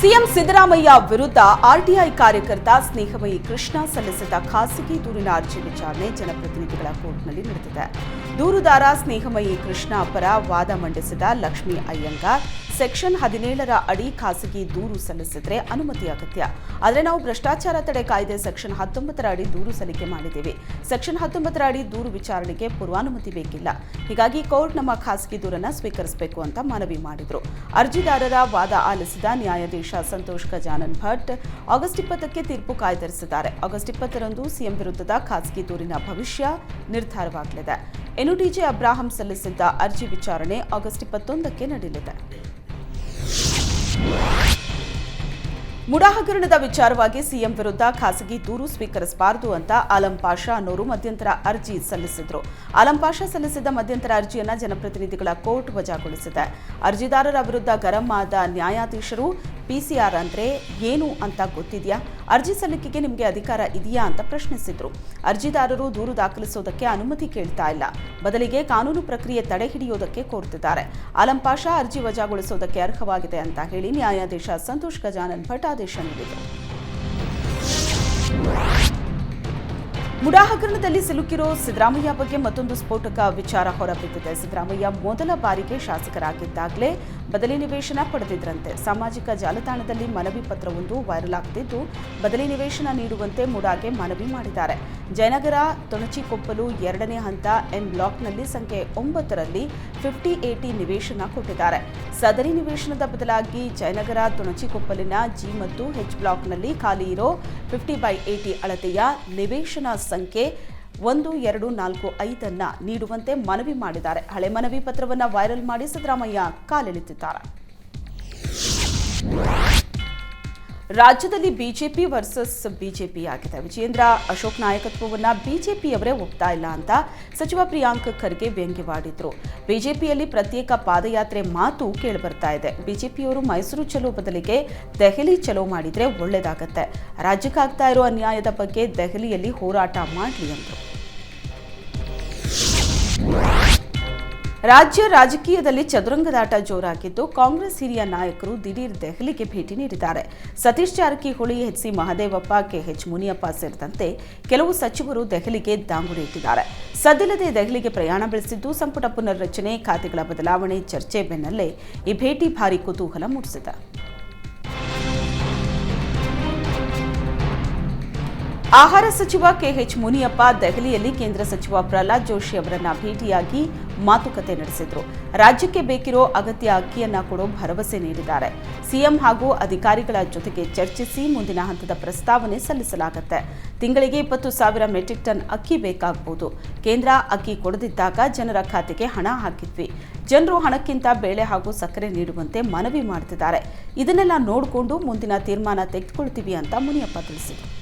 CM Siddaramaiah ವಿರುದ್ಧ RTI ಕಾರ್ಯಕರ್ತ ಸ್ನೇಹಮಯಿ ಕೃಷ್ಣ ಸಲ್ಲಿಸಿದ ಖಾಸಗಿ ದೂರಿನ ಅರ್ಜಿ ವಿಚಾರಣೆ ಜನಪ್ರತಿನಿಧಿಗಳ ಕೋರ್ಟ್ನಲ್ಲಿ ನಡೆದಿದೆ. ದೂರುದಾರ ಸ್ನೇಹಮಯಿ ಕೃಷ್ಣ ಪರ ವಾದ ಮಂಡಿಸಿದ ಲಕ್ಷ್ಮೀ ಅಯ್ಯಂಗಾರ್ ಸೆಕ್ಷನ್ ಹದಿನೇಳರ ಅಡಿ ಖಾಸಗಿ ದೂರು ಸಲ್ಲಿಸಿದ್ರೆ ಅನುಮತಿ ಅಗತ್ಯ. ಆದರೆ ನಾವು ಭ್ರಷ್ಟಾಚಾರ ತಡೆ ಕಾಯ್ದೆ ಸೆಕ್ಷನ್ ಹತ್ತೊಂಬತ್ತರ ಅಡಿ ದೂರು ಸಲ್ಲಿಕೆ ಮಾಡಿದ್ದೇವೆ. ಸೆಕ್ಷನ್ ಹತ್ತೊಂಬತ್ತರ ಅಡಿ ದೂರು ವಿಚಾರಣೆಗೆ ಪೂರ್ವಾನುಮತಿ ಬೇಕಿಲ್ಲ. ಹೀಗಾಗಿ ಕೋರ್ಟ್ ನಮ್ಮ ಖಾಸಗಿ ದೂರನ್ನ ಸ್ವೀಕರಿಸಬೇಕು ಅಂತ ಮನವಿ ಮಾಡಿದರು. ಅರ್ಜಿದಾರರ ವಾದ ಆಲಿಸಿದ ನ್ಯಾಯಾಧೀಶ ಸಂತೋಷ್ ಗಜಾನನ್ ಭಟ್, ಆಗಸ್ಟ್ ಇಪ್ಪತ್ತಕ್ಕೆ ತೀರ್ಪು ಕಾಯ್ದಿರಿಸಿದ್ದಾರೆ. ಆಗಸ್ಟ್ ಇಪ್ಪತ್ತರಂದು ಸಿಎಂ ವಿರುದ್ಧದ ಖಾಸಗಿ ದೂರಿನ ಭವಿಷ್ಯ ನಿರ್ಧಾರವಾಗಲಿದೆ. ಎನ್ಯುಡಿಜೆ ಡಿಜೆ ಅಬ್ರಾಹಂ ಸಲ್ಲಿಸಿದ್ದ ಅರ್ಜಿ ವಿಚಾರಣೆ ಆಗಸ್ಟ್ ಇಪ್ಪತ್ತೊಂದಕ್ಕೆ ನಡೆಯಲಿದೆ. ಮುಡಾ ಹಗರಣದ ವಿಚಾರವಾಗಿ ಸಿಎಂ ವಿರುದ್ಧ ಖಾಸಗಿ ದೂರು ಸ್ವೀಕರಿಸಬಾರದು ಅಂತ ಆಲಂ ಪಾಷಾ ಅನ್ನೋರು ಮಧ್ಯಂತರ ಅರ್ಜಿ ಸಲ್ಲಿಸಿದ್ರು. ಆಲಂ ಪಾಷಾ ಸಲ್ಲಿಸಿದ ಮಧ್ಯಂತರ ಅರ್ಜಿಯನ್ನ ಜನಪ್ರತಿನಿಧಿಗಳ ಕೋರ್ಟ್ ವಜಾಗೊಳಿಸಿದೆ. ಅರ್ಜಿದಾರರ ವಿರುದ್ಧ ಗರಂ ಆದ ನ್ಯಾಯಾಧೀಶರು ಪಿಸಿಆರ್ ಅಂದ್ರೆ ಏನು ಅಂತ ಗೊತ್ತಿದೆಯಾ? ಅರ್ಜಿ ಸಲ್ಲಿಕೆಗೆ ನಿಮಗೆ ಅಧಿಕಾರ ಇದೆಯಾ ಅಂತ ಪ್ರಶ್ನಿಸಿದ್ರು. ಅರ್ಜಿದಾರರು ದೂರು ದಾಖಲಿಸೋದಕ್ಕೆ ಅನುಮತಿ ಕೇಳ್ತಾ ಇಲ್ಲ. ಬದಲಿಗೆ ಕಾನೂನು ಪ್ರಕ್ರಿಯೆ ತಡೆ ಹಿಡಿಯೋದಕ್ಕೆ ಕೋರ್ತಿದ್ದಾರೆ. ಆಲಂ ಅರ್ಜಿ ವಜಾಗೊಳಿಸೋದಕ್ಕೆ ಅರ್ಹವಾಗಿದೆ ಅಂತ ಹೇಳಿ ನ್ಯಾಯಾಧೀಶ ಸಂತೋಷ್ ಗಜಾನನ್ ಭಟ್ ಆದೇಶ ನೀಡಿದರು ಮುಡಾ ಹಗರಣದಲ್ಲಿ ಸಿಲುಕಿರೋ ಸಿದ್ದರಾಮಯ್ಯ ಬಗ್ಗೆ ಮತ್ತೊಂದು ಸ್ಫೋಟಕ ವಿಚಾರ ಹೊರಬಿದ್ದಿದೆ. ಸಿದ್ದರಾಮಯ್ಯ ಮೊದಲ ಬಾರಿಗೆ ಶಾಸಕರಾಗಿದ್ದಾಗಲೇ ಬದಲಿ ನಿವೇಶನ ಪಡೆದಿದ್ರಂತೆ. ಸಾಮಾಜಿಕ ಜಾಲತಾಣದಲ್ಲಿ ಮನವಿ ಪತ್ರವೊಂದು ವೈರಲ್ ಆಗ್ತಿದ್ದು, ಬದಲಿ ನಿವೇಶನ ನೀಡುವಂತೆ ಮುಡಾಗೆ ಮನವಿ ಮಾಡಿದ್ದಾರೆ. ಜಯನಗರ, ತೊಣಚಿಕೊಪ್ಪಲು ಎರಡನೇ ಹಂತ ಎನ್ ಬ್ಲಾಕ್ನಲ್ಲಿ ಸಂಖ್ಯೆ ಒಂಬತ್ತರಲ್ಲಿ ಫಿಫ್ಟಿ ಏಟಿ ನಿವೇಶನ ಕೊಟ್ಟಿದ್ದಾರೆ. ಸದರಿ ನಿವೇಶನದ ಬದಲಾಗಿ ಜಯನಗರ, ತೊಣಚಿಕೊಪ್ಪಲಿನ ಜಿ ಮತ್ತು ಹೆಚ್ ಬ್ಲಾಕ್ನಲ್ಲಿ ಖಾಲಿ ಇರೋ ಫಿಫ್ಟಿ ಬೈ ಏಟಿ ಅಳತೆಯ ನಿವೇಶನ ಸಂಖ್ಯೆ ಒಂದು, ಎರಡು, ನಾಲ್ಕು, ಐದನ್ನ ನೀಡುವಂತೆ ಮನವಿ ಮಾಡಿದ್ದಾರೆ. ಹಳೆ ಮನವಿ ಪತ್ರವನ್ನು ವೈರಲ್ ಮಾಡಿ ಸಿದ್ದರಾಮಯ್ಯ ಕಾಲೆಳೆತಿದ್ದಾರೆ ರಾಜ್ಯದಲ್ಲಿ ಬಿಜೆಪಿ ವರ್ಸಸ್ ಬಿಜೆಪಿ ಆಗಿದೆ. ವಿಜೇಂದ್ರ ಅಶೋಕ್ ನಾಯಕತ್ವವನ್ನ ಬಿಜೆಪಿಯವರೇ ಒಪ್ತಾ ಇಲ್ಲ ಅಂತ ಸಚಿವ ಪ್ರಿಯಾಂಕ್ ಖರ್ಗೆ ವ್ಯಂಗ್ಯವಾಡಿದ್ರು ಬಿಜೆಪಿಯಲ್ಲಿ ಪ್ರತ್ಯೇಕ ಪಾದಯಾತ್ರೆ ಮಾತು ಕೇಳಿಬರ್ತಾ ಇದೆ. ಬಿಜೆಪಿಯವರು ಮೈಸೂರು ಚಲೋ ಬದಲಿಗೆ ದೆಹಲಿ ಚಲೋ ಮಾಡಿದ್ರೆ ಒಳ್ಳೆಯದಾಗತ್ತೆ ರಾಜ್ಯಕ್ಕಾಗ್ತಾ ಇರೋ ಅನ್ಯಾಯದ ಬಗ್ಗೆ ದೆಹಲಿಯಲ್ಲಿ ಹೋರಾಟ ಮಾಡಲಿ ಅಂದರು. ರಾಜ್ಯ ರಾಜಕೀಯದಲ್ಲಿ ಚದುರಂಗದಾಟ ಜೋರಾಗಿದ್ದು ಕಾಂಗ್ರೆಸ್ ಹಿರಿಯ ನಾಯಕರು ದಿಢೀರ್ ದೆಹಲಿಗೆ ಭೇಟಿ ನೀಡಿದ್ದಾರೆ. Satish Jarkiholi, H C Mahadevappa, KH Muniyappa ಸೇರಿದಂತೆ ಕೆಲವು ಸಚಿವರು ದೆಹಲಿಗೆ ದಾಂಗುಡಿ ಇಟ್ಟಿದ್ದಾರೆ. ಸದ್ದಿಲ್ಲದೆ ದೆಹಲಿಗೆ ಪ್ರಯಾಣ ಬೆಳೆಸಿದ್ದು ಸಂಪುಟ ಪುನರ್ರಚನೆ, ಖಾತೆಗಳ ಬದಲಾವಣೆ, ಚರ್ಚೆ ಬೆನ್ನಲ್ಲೇ ಈ ಭೇಟಿ ಭಾರಿ ಕುತೂಹಲ ಮೂಡಿಸಿದೆ. ಆಹಾರ ಸಚಿವ ಕೆಎಚ್ ಮುನಿಯಪ್ಪ ದೆಹಲಿಯಲ್ಲಿ ಕೇಂದ್ರ ಸಚಿವ ಪ್ರಹ್ಲಾದ್ ಜೋಶಿ ಅವರನ್ನ ಭೇಟಿಯಾಗಿ ಮಾತುಕತೆ ನಡೆಸಿದ್ರು. ರಾಜ್ಯಕ್ಕೆ ಬೇಕಿರೋ ಅಗತ್ಯ ಅಕ್ಕಿಯನ್ನ ಕೊಡೋ ಭರವಸೆ ನೀಡಿದ್ದಾರೆ. ಸಿಎಂ ಹಾಗೂ ಅಧಿಕಾರಿಗಳ ಜೊತೆಗೆ ಚರ್ಚಿಸಿ ಮುಂದಿನ ಹಂತದ ಪ್ರಸ್ತಾವನೆ ಸಲ್ಲಿಸಲಾಗುತ್ತೆ. ತಿಂಗಳಿಗೆ ಇಪ್ಪತ್ತು ಸಾವಿರ ಮೆಟ್ರಿಕ್ ಟನ್ ಅಕ್ಕಿ ಬೇಕಾಗಬಹುದು ಕೇಂದ್ರ ಅಕ್ಕಿ ಕೊಡದಿದ್ದಾಗ ಜನರ ಖಾತೆಗೆ ಹಣ ಹಾಕಿದ್ವಿ. ಜನರು ಹಣಕ್ಕಿಂತ ಬೇಳೆ ಹಾಗೂ ಸಕ್ಕರೆ ನೀಡುವಂತೆ ಮನವಿ ಮಾಡ್ತಿದ್ದಾರೆ. ಇದನ್ನೆಲ್ಲ ನೋಡಿಕೊಂಡು ಮುಂದಿನ ತೀರ್ಮಾನ ತೆಗೆದುಕೊಳ್ತೀವಿ ಅಂತ ಮುನಿಯಪ್ಪ ತಿಳಿಸಿದರು.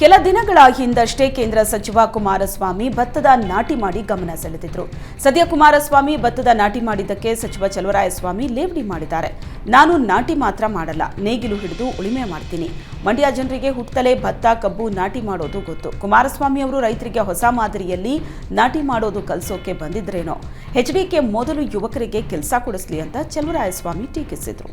ಕೆಲ ದಿನಗಳ ಹಿಂದಷ್ಟೇ ಕೇಂದ್ರ ಸಚಿವ ಕುಮಾರಸ್ವಾಮಿ ಭತ್ತದ ನಾಟಿ ಮಾಡಿ ಗಮನ ಸೆಳೆದಿದ್ರು. ಸದ್ಯ ಕುಮಾರಸ್ವಾಮಿ ಭತ್ತದ ನಾಟಿ ಮಾಡಿದ್ದಕ್ಕೆ ಸಚಿವ ಚಲುವರಾಯಸ್ವಾಮಿ ಲೇವಡಿ ಮಾಡಿದ್ದಾರೆ. ನಾನು ನಾಟಿ ಮಾತ್ರ ಮಾಡಲ್ಲ, ನೇಗಿಲು ಹಿಡಿದು ಉಳಿಮೆ ಮಾಡ್ತೀನಿ. ಮಂಡ್ಯ ಜನರಿಗೆ ಹುಟ್ಟಲೇ ಭತ್ತ, ಕಬ್ಬು ನಾಟಿ ಮಾಡೋದು ಗೊತ್ತು. ಕುಮಾರಸ್ವಾಮಿ ಅವರು ರೈತರಿಗೆ ಹೊಸ ಮಾದರಿಯಲ್ಲಿ ನಾಟಿ ಮಾಡೋದು ಕಲಿಸೋಕೆ ಬಂದಿದ್ರೇನೋ? ಎಚ್ಡಿಕೆ ಮೊದಲು ಯುವಕರಿಗೆ ಕೆಲಸ ಕೊಡಿಸಲಿ ಅಂತ ಚಲುವರಾಯಸ್ವಾಮಿ ಟೀಕಿಸಿದ್ರು.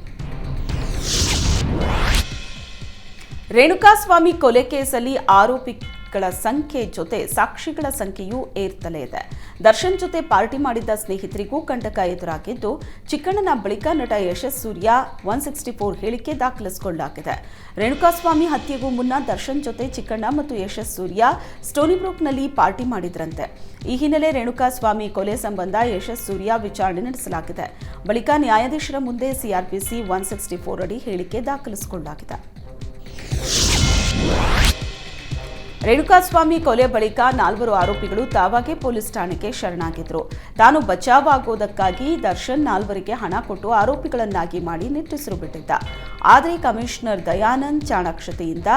ರೇಣುಕಾಸ್ವಾಮಿ ಕೊಲೆ ಕೇಸಲ್ಲಿ ಆರೋಪಿಗಳ ಸಂಖ್ಯೆ ಜೊತೆ ಸಾಕ್ಷಿಗಳ ಸಂಖ್ಯೆಯೂ ಏರ್ತಲೇ ಇದೆ. ದರ್ಶನ್ ಜೊತೆ ಪಾರ್ಟಿ ಮಾಡಿದ್ದ ಸ್ನೇಹಿತರಿಗೂ ಕಂಟಕ ಎದುರಾಗಿದ್ದು, ಚಿಕ್ಕಣ್ಣನ ಬಳಿಕ ನಟ Yashas Surya one sixty four ಹೇಳಿಕೆ ದಾಖಲಿಸಿಕೊಳ್ಳಲಾಗಿದೆ. ರೇಣುಕಾಸ್ವಾಮಿ ಹತ್ಯೆಗೂ ಮುನ್ನ ದರ್ಶನ್ ಜೊತೆ ಚಿಕ್ಕಣ್ಣ ಮತ್ತು ಯಶಸ್ ಸೂರ್ಯ ಸ್ಟೋನಿಬ್ರೂಕ್ನಲ್ಲಿ ಪಾರ್ಟಿ ಮಾಡಿದ್ರಂತೆ. ಈ ಹಿನ್ನೆಲೆ ರೇಣುಕಾಸ್ವಾಮಿ ಕೊಲೆ ಸಂಬಂಧ ಯಶಸ್ ಸೂರ್ಯ ವಿಚಾರಣೆ ನಡೆಸಲಾಗಿದೆ. ಬಳಿಕ ನ್ಯಾಯಾಧೀಶರ ಮುಂದೆ ಸಿಆರ್ಪಿಸಿ ಒನ್ ಸಿಕ್ಸ್ಟಿ ಫೋರ್ ಅಡಿ ಹೇಳಿಕೆ ದಾಖಲಿಸಿಕೊಳ್ಳಲಾಗಿದೆ. ರೇಣುಕಾಸ್ವಾಮಿ ಕೊಲೆ ಬಳಿಕ ನಾಲ್ವರು ಆರೋಪಿಗಳು ತಾವಾಗೆ ಪೊಲೀಸ್ ಠಾಣೆಗೆ ಶರಣಾಗಿದ್ರು. ತಾನು ಬಚಾವ್ ಆಗೋದಕ್ಕಾಗಿ ದರ್ಶನ್ ನಾಲ್ವರಿಗೆ ಹಣ ಕೊಟ್ಟು ಆರೋಪಿಗಳನ್ನಾಗಿ ಮಾಡಿ ನಿಟ್ಟುಸಿರು ಬಿಟ್ಟಿದ್ದ. ಆದರೆ ಕಮಿಷನರ್ ದಯಾನಂದ್ ಚಾಣಾಕ್ಷತೆಯಿಂದ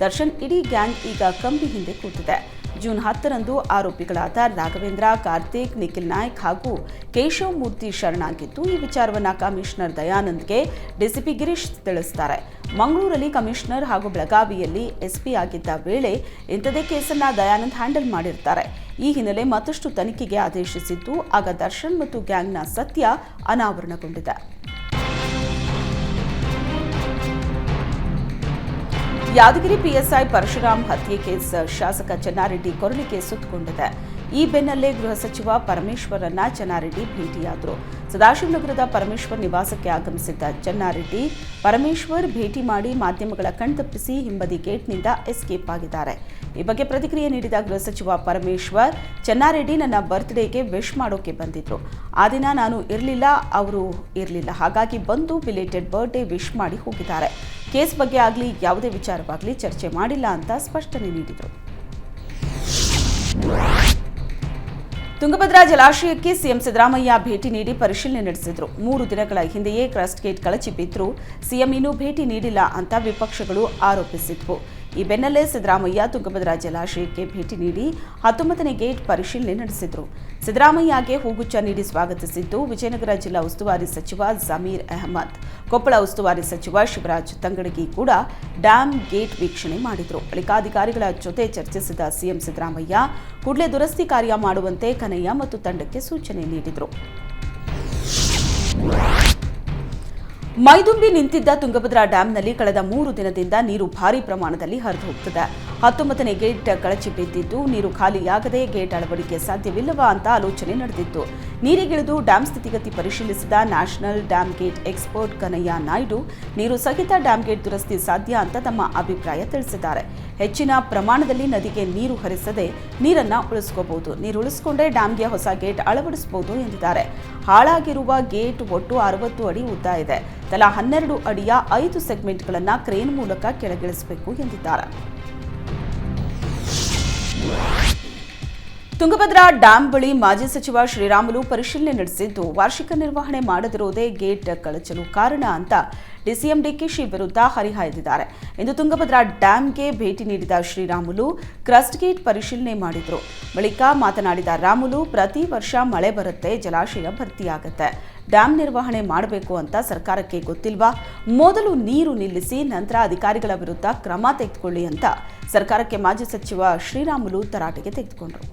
ದರ್ಶನ್ ಇಡೀ ಗ್ಯಾಂಗ್ ಈಗ ಕಂಬಿ ಹಿಂದೆ ಕೂತಿದೆ. ಜೂನ್ ಹತ್ತರಂದು ಆರೋಪಿಗಳಾದ ರಾಘವೇಂದ್ರ ಕಾರ್ತಿಕ್, ನಿಖಿಲ್ ನಾಯ್ಕ್ ಹಾಗೂ ಕೇಶವ್ ಮೂರ್ತಿ ಶರಣಾಗಿದ್ದು, ಈ ವಿಚಾರವನ್ನು ಕಮಿಷನರ್ ದಯಾನಂದ್ಗೆ ಡಿಸಿಪಿ ಗಿರೀಶ್ ತಿಳಿಸ್ತಾರೆ. ಮಂಗಳೂರಲ್ಲಿ ಕಮಿಷನರ್ ಹಾಗೂ ಬೆಳಗಾವಿಯಲ್ಲಿ ಎಸ್ಪಿ ಆಗಿದ್ದ ವೇಳೆ ಇಂಥದೇ ಕೇಸನ್ನ ದಯಾನಂದ್ ಹ್ಯಾಂಡಲ್ ಮಾಡಿರ್ತಾರೆ. ಈ ಹಿನ್ನೆಲೆ ಮತ್ತಷ್ಟು ತನಿಖೆಗೆ ಆದೇಶಿಸಿದ್ದು, ಆಗ ದರ್ಶನ್ ಮತ್ತು ಗ್ಯಾಂಗ್ನ ಸತ್ಯ ಅನಾವರಣಗೊಂಡಿದೆ. ಯಾದಗಿರಿ ಪಿಎಸ್ಐ ಪರಶುರಾಮ್ ಹತ್ಯೆ ಕೇಸ್, ಶಾಸಕ ಚೆನ್ನಾರೆಡ್ಡಿ ಕೊರಳಿಗೆ ಸುತ್ತಕೊಂಡಿದೆ. ಈ ಬೆನ್ನಲ್ಲೇ ಗೃಹ ಸಚಿವ ಪರಮೇಶ್ವರನ್ನ ಚೆನ್ನಾರೆಡ್ಡಿ ಭೇಟಿಯಾದರು. ಸದಾಶಿವನಗರದ ಪರಮೇಶ್ವರ್ ನಿವಾಸಕ್ಕೆ ಆಗಮಿಸಿದ್ದ ಚೆನ್ನಾರೆಡ್ಡಿ ಪರಮೇಶ್ವರ್ ಭೇಟಿ ಮಾಡಿ ಮಾಧ್ಯಮಗಳ ಕಣ್ತಪ್ಪಿಸಿ ಹಿಂಬದಿ ಗೇಟ್ನಿಂದ ಎಸ್ಕೇಪ್ ಆಗಿದ್ದಾರೆ. ಈ ಬಗ್ಗೆ ಪ್ರತಿಕ್ರಿಯೆ ನೀಡಿದ ಗೃಹ ಸಚಿವ ಪರಮೇಶ್ವರ್, ಚೆನ್ನಾರೆಡ್ಡಿ ನನ್ನ ಬರ್ತ್ಡೇಗೆ ವಿಶ್ ಮಾಡೋಕೆ ಬಂದಿದ್ರು. ಆ ದಿನ ನಾನು ಇರಲಿಲ್ಲ, ಅವರು ಇರಲಿಲ್ಲ. ಹಾಗಾಗಿ ಬಂದು ಬಿಲೇಟೆಡ್ ಬರ್ತ್ಡೇ ವಿಶ್ ಮಾಡಿ ಹೋಗಿದ್ದಾರೆ. ಕೇಸ್ ಬಗ್ಗೆ ಆಗಲಿ, ಯಾವುದೇ ವಿಚಾರವಾಗಲಿ ಚರ್ಚೆ ಮಾಡಿಲ್ಲ ಅಂತ ಸ್ಪಷ್ಟನೆ ನೀಡಿದರು. ತುಂಗಭದ್ರಾ ಜಲಾಶಯಕ್ಕೆ ಸಿಎಂ ಸಿದ್ದರಾಮಯ್ಯ ಭೇಟಿ ನೀಡಿ ಪರಿಶೀಲನೆ ನಡೆಸಿದ್ರು. ಮೂರು ದಿನಗಳ ಹಿಂದೆಯೇ ಕ್ರಸ್ಟ್ ಗೇಟ್ ಕಳಚಿ ಬಿದ್ದರೂ ಸಿಎಂ ಇನ್ನೂ ಭೇಟಿ ನೀಡಿಲ್ಲ ಅಂತ ವಿಪಕ್ಷಗಳು ಆರೋಪಿಸಿದ್ವು. ಈ ಬೆನ್ನಲ್ಲೇ ಸಿದ್ದರಾಮಯ್ಯ ತುಂಗಭದ್ರಾ ಜಲಾಶಯಕ್ಕೆ ಭೇಟಿ ನೀಡಿ ಹತ್ತೊಂಬತ್ತನೇ ಗೇಟ್ ಪರಿಶೀಲನೆ ನಡೆಸಿದರು. ಸಿದ್ದರಾಮಯ್ಯಗೆ ಹೂಗುಚ್ಚ ನೀಡಿ ಸ್ವಾಗತಿಸಿದ್ದು ವಿಜಯನಗರ ಜಿಲ್ಲಾ ಉಸ್ತುವಾರಿ ಸಚಿವ ಜಮೀರ್ ಅಹಮದ್. ಕೊಪ್ಪಳ ಉಸ್ತುವಾರಿ ಸಚಿವ ಶಿವರಾಜ್ ತಂಗಡಗಿ ಕೂಡ ಡ್ಯಾಂ ಗೇಟ್ ವೀಕ್ಷಣೆ ಮಾಡಿದರು. ಬಳಿಕ ಅಧಿಕಾರಿಗಳ ಜೊತೆ ಚರ್ಚಿಸಿದ ಸಿಎಂ ಸಿದ್ದರಾಮಯ್ಯ ಕೂಡಲೇ ದುರಸ್ತಿ ಕಾರ್ಯ ಮಾಡುವಂತೆ ಕನಯ್ಯ ಮತ್ತು ತಂಡಕ್ಕೆ ಸೂಚನೆ ನೀಡಿದರು. ಮೈದುಂಬಿ ನಿಂತಿದ್ದ ತುಂಗಭದ್ರಾ ಡ್ಯಾಂನಲ್ಲಿ ಕಳೆದ ಮೂರು ದಿನದಿಂದ ನೀರು ಭಾರಿ ಪ್ರಮಾಣದಲ್ಲಿ ಹರಿದು ಹೋಗ್ತಿದೆ. ಹತ್ತೊಂಬತ್ತನೇ ಗೇಟ್ ಕಳಚಿ ಬಿದ್ದಿದ್ದು, ನೀರು ಖಾಲಿಯಾಗದೆ ಗೇಟ್ ಅಳವಡಿಕೆ ಸಾಧ್ಯವಿಲ್ಲವಾ ಅಂತ ಆಲೋಚನೆ ನಡೆದಿತ್ತು. ನೀರಿಗಿಳಿದು ಡ್ಯಾಂ ಸ್ಥಿತಿಗತಿ ಪರಿಶೀಲಿಸಿದ national dam gate expert Kanayya Naidu, ನೀರು ಸಹಿತ ಡ್ಯಾಂ ಗೇಟ್ ದುರಸ್ತಿ ಸಾಧ್ಯ ಅಂತ ತಮ್ಮ ಅಭಿಪ್ರಾಯ ತಿಳಿಸಿದ್ದಾರೆ. ಹೆಚ್ಚಿನ ಪ್ರಮಾಣದಲ್ಲಿ ನದಿಗೆ ನೀರು ಹರಿಸದೆ ನೀರನ್ನ ಉಳಿಸ್ಕೋಬಹುದು. ನೀರು ಉಳಿಸ್ಕೊಂಡೇ ಡ್ಯಾಂಗೆ ಹೊಸ ಗೇಟ್ ಅಳವಡಿಸಬಹುದು ಎಂದಿದ್ದಾರೆ. ಹಾಳಾಗಿರುವ ಗೇಟ್ ಒಟ್ಟು ಅರವತ್ತು ಅಡಿ ಉದ್ದ ಇದೆ. ತಲಾ ಹನ್ನೆರಡು ಅಡಿಯ ಐದು ಸೆಗ್ಮೆಂಟ್ಗಳನ್ನು ಕ್ರೇನ್ ಮೂಲಕ ಕೆಳಗಿಳಿಸಬೇಕು ಎಂದಿದ್ದಾರೆ. ತುಂಗಭದ್ರಾ ಡ್ಯಾಂ ಬಳಿ ಮಾಜಿ ಸಚಿವ ಶ್ರೀರಾಮುಲು ಪರಿಶೀಲನೆ ನಡೆಸಿದ್ದು, ವಾರ್ಷಿಕ ನಿರ್ವಹಣೆ ಮಾಡದಿರುವುದೇ ಗೇಟ್ ಕಳಚಲು ಕಾರಣ ಅಂತ ಡಿಸಿಎಂ ಡಿಕೆಶಿ ವಿರುದ್ಧ ಹರಿಹಾಯ್ದಿದ್ದಾರೆ. ಇಂದು ತುಂಗಭದ್ರಾ ಡ್ಯಾಂಗೆ ಭೇಟಿ ನೀಡಿದ ಶ್ರೀರಾಮುಲು ಕ್ರಸ್ಟ್ ಗೇಟ್ ಪರಿಶೀಲನೆ ಮಾಡಿದರು. ಬಳಿಕ ಮಾತನಾಡಿದ ರಾಮುಲು, ಪ್ರತಿ ವರ್ಷ ಮಳೆ ಬರುತ್ತೆ, ಜಲಾಶಯ ಭರ್ತಿಯಾಗುತ್ತೆ. ಡ್ಯಾಂ ನಿರ್ವಹಣೆ ಮಾಡಬೇಕು ಅಂತ ಸರ್ಕಾರಕ್ಕೆ ಗೊತ್ತಿಲ್ವಾ? ಮೊದಲು ನೀರು ನಿಲ್ಲಿಸಿ, ನಂತರ ಅಧಿಕಾರಿಗಳ ವಿರುದ್ಧ ಕ್ರಮ ತೆಗೆದುಕೊಳ್ಳಿ ಅಂತ ಸರ್ಕಾರಕ್ಕೆ ಮಾಜಿ ಸಚಿವ ಶ್ರೀರಾಮುಲು ತರಾಟೆಗೆ ತೆಗೆದುಕೊಂಡರು.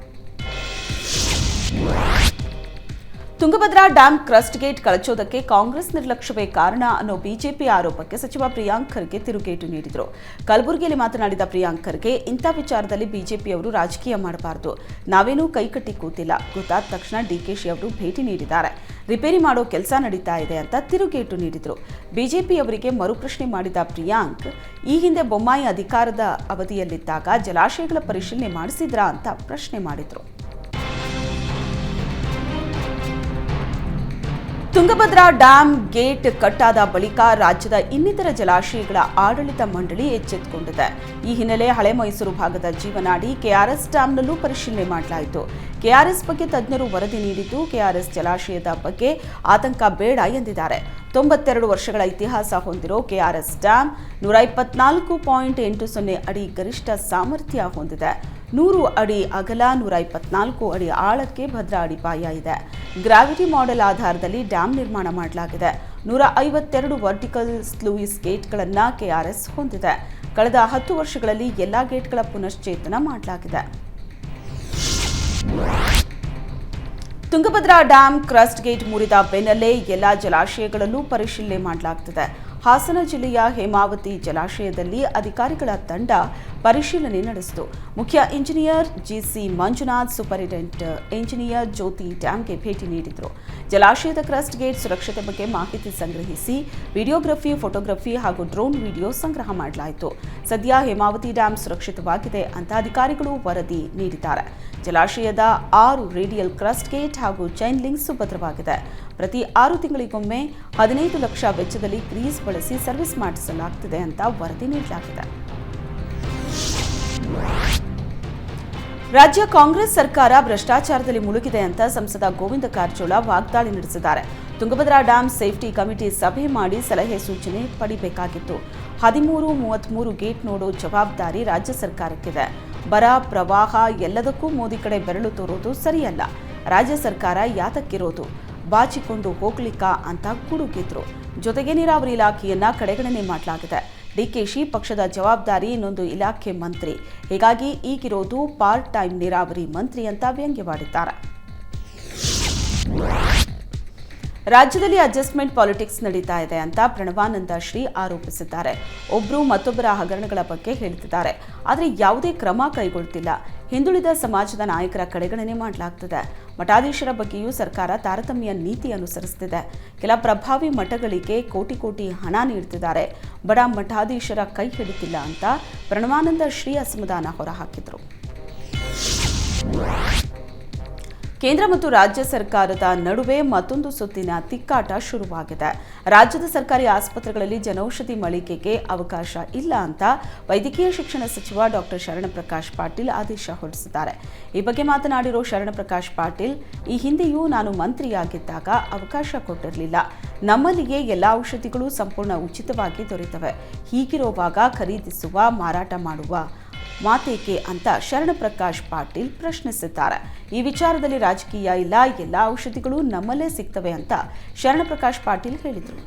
ತುಂಗಭದ್ರಾ ಡ್ಯಾಂ ಕ್ರಸ್ಟ್ ಗೇಟ್ ಕಳಚೋದಕ್ಕೆ ಕಾಂಗ್ರೆಸ್ ನಿರ್ಲಕ್ಷ್ಯವೇ ಕಾರಣ ಅನ್ನೋ ಬಿಜೆಪಿ ಆರೋಪಕ್ಕೆ ಸಚಿವ ಪ್ರಿಯಾಂಕ್ ಖರ್ಗೆ ತಿರುಗೇಟು ನೀಡಿದರು. ಕಲಬುರಗಿಯಲ್ಲಿ ಮಾತನಾಡಿದ ಪ್ರಿಯಾಂಕ್ ಖರ್ಗೆ, ಇಂಥ ವಿಚಾರದಲ್ಲಿ ಬಿಜೆಪಿಯವರು ರಾಜಕೀಯ ಮಾಡಬಾರದು. ನಾವೇನೂ ಕೈಕಟ್ಟಿ ಕೂತಿಲ್ಲ. ಗೊತ್ತಾದ ತಕ್ಷಣ ಡಿಕೆಶಿ ಅವರು ಭೇಟಿ ನೀಡಿದ್ದಾರೆ. ರಿಪೇರಿ ಮಾಡೋ ಕೆಲಸ ನಡೀತಾ ಇದೆ ಅಂತ ತಿರುಗೇಟು ನೀಡಿದರು. ಬಿಜೆಪಿಯವರಿಗೆ ಮರುಪ್ರಶ್ನೆ ಮಾಡಿದ ಪ್ರಿಯಾಂಕ್, ಈ ಹಿಂದೆ ಬೊಮ್ಮಾಯಿ ಅಧಿಕಾರದ ಅವಧಿಯಲ್ಲಿದ್ದಾಗ ಜಲಾಶಯಗಳ ಪರಿಶೀಲನೆ ಮಾಡಿಸಿದ್ರಾ ಅಂತ ಪ್ರಶ್ನೆ ಮಾಡಿದರು. ತುಂಗಭದ್ರಾ ಡ್ಯಾಂ ಗೇಟ್ ಕಟ್ಟಾದ ಬಳಿಕ ರಾಜ್ಯದ ಇನ್ನಿತರ ಜಲಾಶಯಗಳ ಆಡಳಿತ ಮಂಡಳಿ ಎಚ್ಚೆತ್ತುಕೊಂಡಿದೆ ಈ ಹಿನ್ನೆಲೆ ಹಳೆ ಮೈಸೂರು ಭಾಗದ ಜೀವನಾಡಿ ಕೆಆರ್ಎಸ್ ಡ್ಯಾಂನಲ್ಲೂ ಪರಿಶೀಲನೆ ಮಾಡಲಾಯಿತು. ಕೆಆರ್ಎಸ್ ಬಗ್ಗೆ ತಜ್ಞರು ವರದಿ ನೀಡಿದ್ದು, ಕೆಆರ್ಎಸ್ ಜಲಾಶಯದ ಬಗ್ಗೆ ಆತಂಕ ಬೇಡ ಎಂದಿದ್ದಾರೆ. ತೊಂಬತ್ತೆರಡು ವರ್ಷಗಳ ಇತಿಹಾಸ ಹೊಂದಿರೋ ಕೆಆರ್ಎಸ್ ಡ್ಯಾಂ ನೂರ ಇಪ್ಪತ್ನಾಲ್ಕು ಪಾಯಿಂಟ್ ಎಂಟು ಸೊನ್ನೆ ಅಡಿ ಗರಿಷ್ಠ ಸಾಮರ್ಥ್ಯ ಹೊಂದಿದೆ. ನೂರು ಅಡಿ ಅಗಲ ನೂರ ಇಪ್ಪತ್ನಾಲ್ಕು ಅಡಿ ಆಳಕ್ಕೆ ಭದ್ರಾ ಅಡಿಪಾಯ ಇದೆ. ಗ್ರಾವಿಟಿ ಮಾಡೆಲ್ ಆಧಾರದಲ್ಲಿ ಡ್ಯಾಮ್ ನಿರ್ಮಾಣ ಮಾಡಲಾಗಿದೆ. ನೂರ ಐವತ್ತೆರಡು ವರ್ಟಿಕಲ್ ಸ್ಲೂಯಿಸ್ ಗೇಟ್ಗಳನ್ನು ಕೆಆರ್ಎಸ್ ಹೊಂದಿದೆ. ಕಳೆದ ಹತ್ತು ವರ್ಷಗಳಲ್ಲಿ ಎಲ್ಲ ಗೇಟ್ಗಳ ಪುನಶ್ಚೇತನ ಮಾಡಲಾಗಿದೆ. ತುಂಗಭದ್ರಾ ಡ್ಯಾಂ ಕ್ರಸ್ಟ್ ಗೇಟ್ ಮುರಿದ ಬೆನ್ನಲ್ಲೇ ಎಲ್ಲ ಜಲಾಶಯಗಳಲ್ಲೂ ಪರಿಶೀಲನೆ ಮಾಡಲಾಗ್ತಿದೆ. ಹಾಸನ ಜಿಲ್ಲೆಯ ಹೇಮಾವತಿ ಜಲಾಶಯದಲ್ಲಿ ಅಧಿಕಾರಿಗಳ ತಂಡ ಪರಿಶೀಲನೆ ನಡೆಸಿತು. ಮುಖ್ಯ engineer GC Manjunath, superintendent engineer Jyothi ಡ್ಯಾಂಗೆ ಭೇಟಿ ನೀಡಿದರು. ಜಲಾಶಯದ ಕ್ರಸ್ಟ್ ಗೇಟ್ ಸುರಕ್ಷತೆ ಬಗ್ಗೆ ಮಾಹಿತಿ ಸಂಗ್ರಹಿಸಿ ವಿಡಿಯೋಗ್ರಫಿ, ಫೋಟೋಗ್ರಫಿ ಹಾಗೂ ಡ್ರೋನ್ ವಿಡಿಯೋ ಸಂಗ್ರಹ ಮಾಡಲಾಯಿತು. ಸದ್ಯ ಹೇಮಾವತಿ ಡ್ಯಾಂ ಸುರಕ್ಷಿತವಾಗಿದೆ ಅಂತ ಅಧಿಕಾರಿಗಳು ವರದಿ ನೀಡಿದ್ದಾರೆ. ಜಲಾಶಯದ ಆರು ರೇಡಿಯಲ್ ಕ್ರಸ್ಟ್ ಗೇಟ್ ಹಾಗೂ ಚೈನ್ ಲಿಂಕ್ ಸುಭದ್ರವಾಗಿದೆ. ಪ್ರತಿ ಆರು ತಿಂಗಳಿಗೊಮ್ಮೆ ಹದಿನೈದು ಲಕ್ಷ ವೆಚ್ಚದಲ್ಲಿ ಕ್ರೀಸ್ ಬಳಸಿ ಸರ್ವಿಸ್ ಮಾಡಿಸಲಾಗ್ತಿದೆ ಅಂತ ವರದಿ ನೀಡಲಾಗಿದೆ. ರಾಜ್ಯ ಕಾಂಗ್ರೆಸ್ ಸರ್ಕಾರ ಭ್ರಷ್ಟಾಚಾರದಲ್ಲಿ ಮುಳುಗಿದೆ ಅಂತ ಸಂಸದ ಗೋವಿಂದ ಕಾರಜೋಳ ವಾಗ್ದಾಳಿ ನಡೆಸಿದ್ದಾರೆ. ತುಂಗಭದ್ರಾ ಡ್ಯಾಂ ಸೇಫ್ಟಿ ಕಮಿಟಿ ಸಭೆ ಮಾಡಿ ಸಲಹೆ ಸೂಚನೆ ಪಡಿಬೇಕಾಗಿತ್ತು. ಹದಿಮೂರು ಮೂವತ್ತ್ಮೂರು ಗೇಟ್ ನೋಡೋ ಜವಾಬ್ದಾರಿ ರಾಜ್ಯ ಸರ್ಕಾರಕ್ಕಿದೆ. ಬರ, ಪ್ರವಾಹ ಎಲ್ಲದಕ್ಕೂ ಮೋದಿ ಕಡೆ ಬೆರಳು ತೋರೋದು ಸರಿಯಲ್ಲ. ರಾಜ್ಯ ಸರ್ಕಾರ ಯಾತಕ್ಕಿರೋದು? ಬಾಚಿಕೊಂಡು ಹೋಗ್ಲಿಕ್ಕಾ ಅಂತ ಕುಡುಕಿದ್ರು. ಜೊತೆಗೆ ನೀರಾವರಿ ಇಲಾಖೆಯನ್ನ ಕಡೆಗಣನೆ ಮಾಡಲಾಗಿದೆ. ಡಿಕೆಶಿ ಪಕ್ಷದ ಜವಾಬ್ದಾರಿ ಇನ್ನೊಂದು ಇಲಾಖೆ ಮಂತ್ರಿ. ಹೀಗಾಗಿ ಈಗಿರೋದು ಪಾರ್ಟ್ ಟೈಮ್ ನೀರಾವರಿ ಮಂತ್ರಿ ಅಂತ ವ್ಯಂಗ್ಯವಾಡಿದ್ದಾರೆ. ರಾಜ್ಯದಲ್ಲಿ ಅಡ್ಜಸ್ಟ್ಮೆಂಟ್ ಪಾಲಿಟಿಕ್ಸ್ ನಡೀತಾ ಇದೆ ಅಂತ ಪ್ರಣವಾನಂದ ಶ್ರೀ ಆರೋಪಿಸಿದ್ದಾರೆ. ಒಬ್ಬರು ಮತ್ತೊಬ್ಬರ ಹಗರಣಗಳ ಬಗ್ಗೆ ಹೇಳ್ತಿದ್ದಾರೆ. ಆದರೆ ಯಾವುದೇ ಕ್ರಮ ಕೈಗೊಳ್ತಿಲ್ಲ. ಹಿಂದುಳಿದ ಸಮಾಜದ ನಾಯಕರ ಕಡೆಗಣನೆ ಮಾಡಲಾಗ್ತದೆ. ಮಠಾಧೀಶರ ಬಗ್ಗೆಯೂ ಸರ್ಕಾರ ತಾರತಮ್ಯ ನೀತಿ ಅನುಸರಿಸುತ್ತಿದೆ ಕೆಲ ಪ್ರಭಾವಿ ಮಠಗಳಿಗೆ ಕೋಟಿ ಕೋಟಿ ಹಣ ನೀಡುತ್ತಿದ್ದಾರೆ ಬಡ ಮಠಾಧೀಶರ ಕೈ ಹಿಡಿತಿಲ್ಲ ಅಂತ ಪ್ರಣವಾನಂದ ಶ್ರೀ ಅಸಮಾಧಾನ ಹೊರಹಾಕಿದರು. ಕೇಂದ್ರ ಮತ್ತು ರಾಜ್ಯ ಸರ್ಕಾರದ ನಡುವೆ ಮತ್ತೊಂದು ಸುತ್ತಿನ ತಿಕ್ಕಾಟ ಶುರುವಾಗಿದೆ. ರಾಜ್ಯದ ಸರ್ಕಾರಿ ಆಸ್ಪತ್ರೆಗಳಲ್ಲಿ ಜನೌಷಧಿ ಮಳಿಗೆಗೆ ಅವಕಾಶ ಇಲ್ಲ ಅಂತ ವೈದ್ಯಕೀಯ ಶಿಕ್ಷಣ ಸಚಿವ ಡಾಕ್ಟರ್ ಶರಣ ಪ್ರಕಾಶ್ ಪಾಟೀಲ್ ಆದೇಶ ಹೊರಡಿಸಿದ್ದಾರೆ. ಈ ಬಗ್ಗೆ ಮಾತನಾಡಿರೋ ಶರಣಪ್ರಕಾಶ್ ಪಾಟೀಲ್, ಈ ಹಿಂದೆಯೂ ನಾನು ಮಂತ್ರಿಯಾಗಿದ್ದಾಗ ಅವಕಾಶ ಕೊಟ್ಟಿರಲಿಲ್ಲ. ನಮ್ಮಲ್ಲಿಗೆ ಎಲ್ಲ ಔಷಧಿಗಳು ಸಂಪೂರ್ಣ ಉಚಿತವಾಗಿ ದೊರೆತವೆ. ಹೀಗಿರುವಾಗ ಖರೀದಿಸುವ, ಮಾರಾಟ ಮಾಡುವ ಮಾತೇಕೆ ಅಂತ ಶರಣಪ್ರಕಾಶ್ ಪಾಟೀಲ್ ಪ್ರಶ್ನಿಸಿದ್ದಾರೆ. ಈ ವಿಚಾರದಲ್ಲಿ ರಾಜಕೀಯ ಇಲ್ಲ, ಎಲ್ಲ ಔಷಧಿಗಳು ನಮ್ಮಲ್ಲೇ ಸಿಗ್ತವೆ ಅಂತ ಶರಣಪ್ರಕಾಶ್ ಪಾಟೀಲ್ ಹೇಳಿದರು.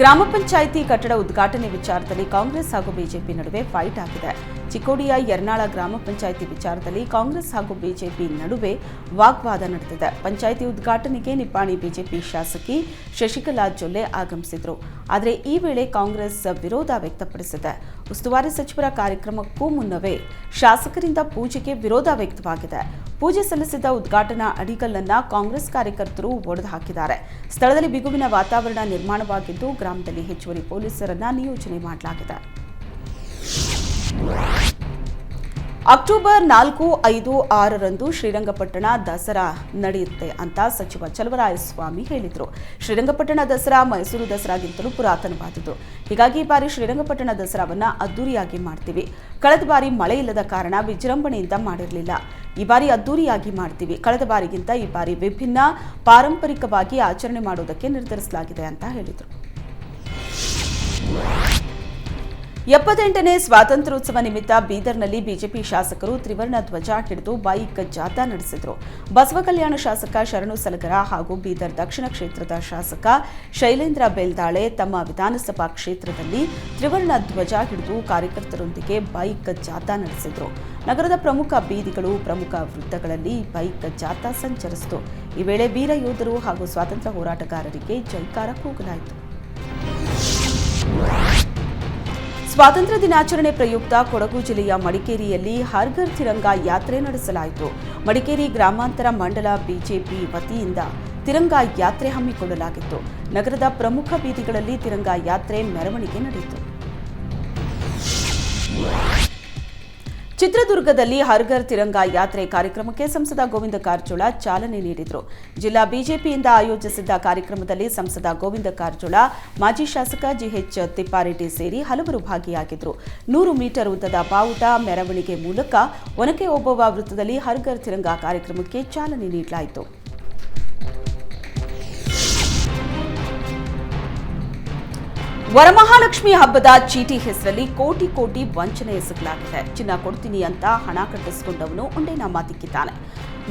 ಗ್ರಾಮ ಪಂಚಾಯಿತಿ ಕಟ್ಟಡ ಉದ್ಘಾಟನೆ ವಿಚಾರದಲ್ಲಿ ಕಾಂಗ್ರೆಸ್ ಹಾಗೂ ಬಿಜೆಪಿ ನಡುವೆ ಫೈಟ್ ಆಗಿದೆ. ಚಿಕ್ಕೋಡಿಯ ಯರ್ನಾಳ ಗ್ರಾಮ ಪಂಚಾಯಿತಿ ವಿಚಾರದಲ್ಲಿ ಕಾಂಗ್ರೆಸ್ ಹಾಗೂ ಬಿಜೆಪಿ ನಡುವೆ ವಾಗ್ವಾದ ನಡೆದಿದೆ. ಪಂಚಾಯಿತಿ ಉದ್ಘಾಟನೆಗೆ ನಿಪ್ಪಾಣಿ ಬಿಜೆಪಿ ಶಾಸಕಿ ಶಶಿಕಲಾ ಜೊಲ್ಲೆ ಆಗಮಿಸಿದ್ರು. ಆದರೆ ಈ ವೇಳೆ ಕಾಂಗ್ರೆಸ್ ವಿರೋಧ ವ್ಯಕ್ತಪಡಿಸಿದೆ. ಉಸ್ತುವಾರಿ ಸಚಿವರ ಕಾರ್ಯಕ್ರಮಕ್ಕೂ ಮುನ್ನವೇ ಶಾಸಕರಿಂದ ಪೂಜೆಗೆ ವಿರೋಧ ವ್ಯಕ್ತವಾಗಿದೆ. ಪೂಜೆ ಸಲ್ಲಿಸಿದ ಉದ್ಘಾಟನಾ ಅಡಿಗಲ್ಲನ್ನ ಕಾಂಗ್ರೆಸ್ ಕಾರ್ಯಕರ್ತರು ಒಡೆದು ಹಾಕಿದ್ದಾರೆ. ಸ್ಥಳದಲ್ಲಿ ಬಿಗುವಿನ ವಾತಾವರಣ ನಿರ್ಮಾಣವಾಗಿದ್ದು, ಗ್ರಾಮದಲ್ಲಿ ಹೆಚ್ಚುವರಿ ಪೊಲೀಸರನ್ನ ನಿಯೋಜನೆ ಮಾಡಲಾಗಿದೆ. ಅಕ್ಟೋಬರ್ ನಾಲ್ಕು, ಐದು, ಆರರಂದು ಶ್ರೀರಂಗಪಟ್ಟಣ ದಸರಾ ನಡೆಯುತ್ತೆ ಅಂತ ಸಚಿವ ಚಲವರಾಯಸ್ವಾಮಿ ಹೇಳಿದರು. ಶ್ರೀರಂಗಪಟ್ಟಣ ದಸರಾ ಮೈಸೂರು ದಸರಾಗಿಂತಲೂ ಪುರಾತನವಾದದ್ದು. ಹೀಗಾಗಿ ಈ ಬಾರಿ ಶ್ರೀರಂಗಪಟ್ಟಣ ದಸರಾವನ್ನ ಅದ್ದೂರಿಯಾಗಿ ಮಾಡ್ತೀವಿ. ಕಳೆದ ಬಾರಿ ಮಳೆ ಇಲ್ಲದ ಕಾರಣ ವಿಜೃಂಭಣೆಯಿಂದ ಮಾಡಿರಲಿಲ್ಲ. ಈ ಬಾರಿ ಅದ್ದೂರಿಯಾಗಿ ಮಾಡ್ತೀವಿ. ಕಳೆದ ಬಾರಿಗಿಂತ ಈ ಬಾರಿ ವಿಭಿನ್ನ ಪಾರಂಪರಿಕವಾಗಿ ಆಚರಣೆ ಮಾಡೋದಕ್ಕೆ ನಿರ್ಧರಿಸಲಾಗಿದೆ ಅಂತ ಹೇಳಿದರು. ಎಪ್ಪತ್ತೆಂಟನೇ ಸ್ವಾತಂತ್ರ್ಯೋತ್ಸವ ನಿಮಿತ್ತ ಬೀದರ್ನಲ್ಲಿ ಬಿಜೆಪಿ ಶಾಸಕರು ತ್ರಿವರ್ಣ ಧ್ವಜ ಹಿಡಿದು ಬೈಕ್ ಜಾಥಾ ನಡೆಸಿದರು. ಬಸವ ಕಲ್ಯಾಣ ಶಾಸಕ ಶರಣು ಸಲಗರ ಹಾಗೂ ಬೀದರ್ ದಕ್ಷಿಣ ಕ್ಷೇತ್ರದ ಶಾಸಕ ಶೈಲೇಂದ್ರ ಬೇಲ್ದಾಳೆ ತಮ್ಮ ವಿಧಾನಸಭಾ ಕ್ಷೇತ್ರದಲ್ಲಿ ತ್ರಿವರ್ಣ ಧ್ವಜ ಹಿಡಿದು ಕಾರ್ಯಕರ್ತರೊಂದಿಗೆ ಬೈಕ್ ಜಾಥಾ ನಡೆಸಿದರು. ನಗರದ ಪ್ರಮುಖ ಬೀದಿಗಳು, ಪ್ರಮುಖ ವೃತ್ತಗಳಲ್ಲಿ ಬೈಕ್ ಜಾಥಾ ಸಂಚರಿಸಿತು. ಈ ವೇಳೆ ವೀರ ಯೋಧರು ಹಾಗೂ ಸ್ವಾತಂತ್ರ್ಯ ಹೋರಾಟಗಾರರಿಗೆ ಜೈಕಾರ ಕೂಗಲಾಯಿತು. ಸ್ವಾತಂತ್ರ್ಯ ದಿನಾಚರಣೆ ಪ್ರಯುಕ್ತ ಕೊಡಗು ಜಿಲ್ಲೆಯ ಮಡಿಕೇರಿಯಲ್ಲಿ ಹರ್ಘರ್ ತಿರಂಗ ಯಾತ್ರೆ ನಡೆಸಲಾಯಿತು. ಮಡಿಕೇರಿ ಗ್ರಾಮಾಂತರ ಮಂಡಲ ಬಿಜೆಪಿ ವತಿಯಿಂದ ತಿರಂಗ ಯಾತ್ರೆ ಹಮ್ಮಿಕೊಳ್ಳಲಾಗಿತ್ತು. ನಗರದ ಪ್ರಮುಖ ಬೀದಿಗಳಲ್ಲಿ ತಿರಂಗ ಯಾತ್ರೆ ಮೆರವಣಿಗೆ ನಡೆಯಿತು. ಚಿತ್ರದುರ್ಗದಲ್ಲಿ ಹರ್ಘರ್ ತಿರಂಗ ಯಾತ್ರೆ ಕಾರ್ಯಕ್ರಮಕ್ಕೆ ಸಂಸದ ಗೋವಿಂದ ಕಾರಜೋಳ ಚಾಲನೆ ನೀಡಿದರು. ಜಿಲ್ಲಾ ಬಿಜೆಪಿಯಿಂದ ಆಯೋಜಿಸಿದ್ದ ಕಾರ್ಯಕ್ರಮದಲ್ಲಿ ಸಂಸದ ಗೋವಿಂದ ಕಾರಜೋಳ, ಮಾಜಿ ಶಾಸಕ ಜಿಎಚ್ ತಿಪ್ಪಾರೆಡ್ಡಿ ಸೇರಿ ಹಲವರು ಭಾಗಿಯಾಗಿದ್ದರು ನೂರು ಮೀಟರ್ ಉದ್ದದ ಬಾವುಟ ಮೆರವಣಿಗೆ ಮೂಲಕ ಒನಕೆ ಓಬವ್ವ ವೃತ್ತದಲ್ಲಿ ಹರ್ಘರ್ ತಿರಂಗ ಕಾರ್ಯಕ್ರಮಕ್ಕೆ ಚಾಲನೆ ನೀಡಲಾಯಿತು. ವರಮಹಾಲಕ್ಷ್ಮಿ ಹಬ್ಬದ ಚೀಟಿ ಹೆಸರಲ್ಲಿ ಕೋಟಿ ಕೋಟಿ ವಂಚನೆ ಎಸಗಲಾಗಿದೆ. ಚಿನ್ನ ಕೊಡ್ತೀನಿ ಅಂತ ಹಣ ಕಟ್ಟಿಸಿಕೊಂಡವನು ಉಂಡೇನ ತಿಕ್ಕಿದ್ದಾನೆ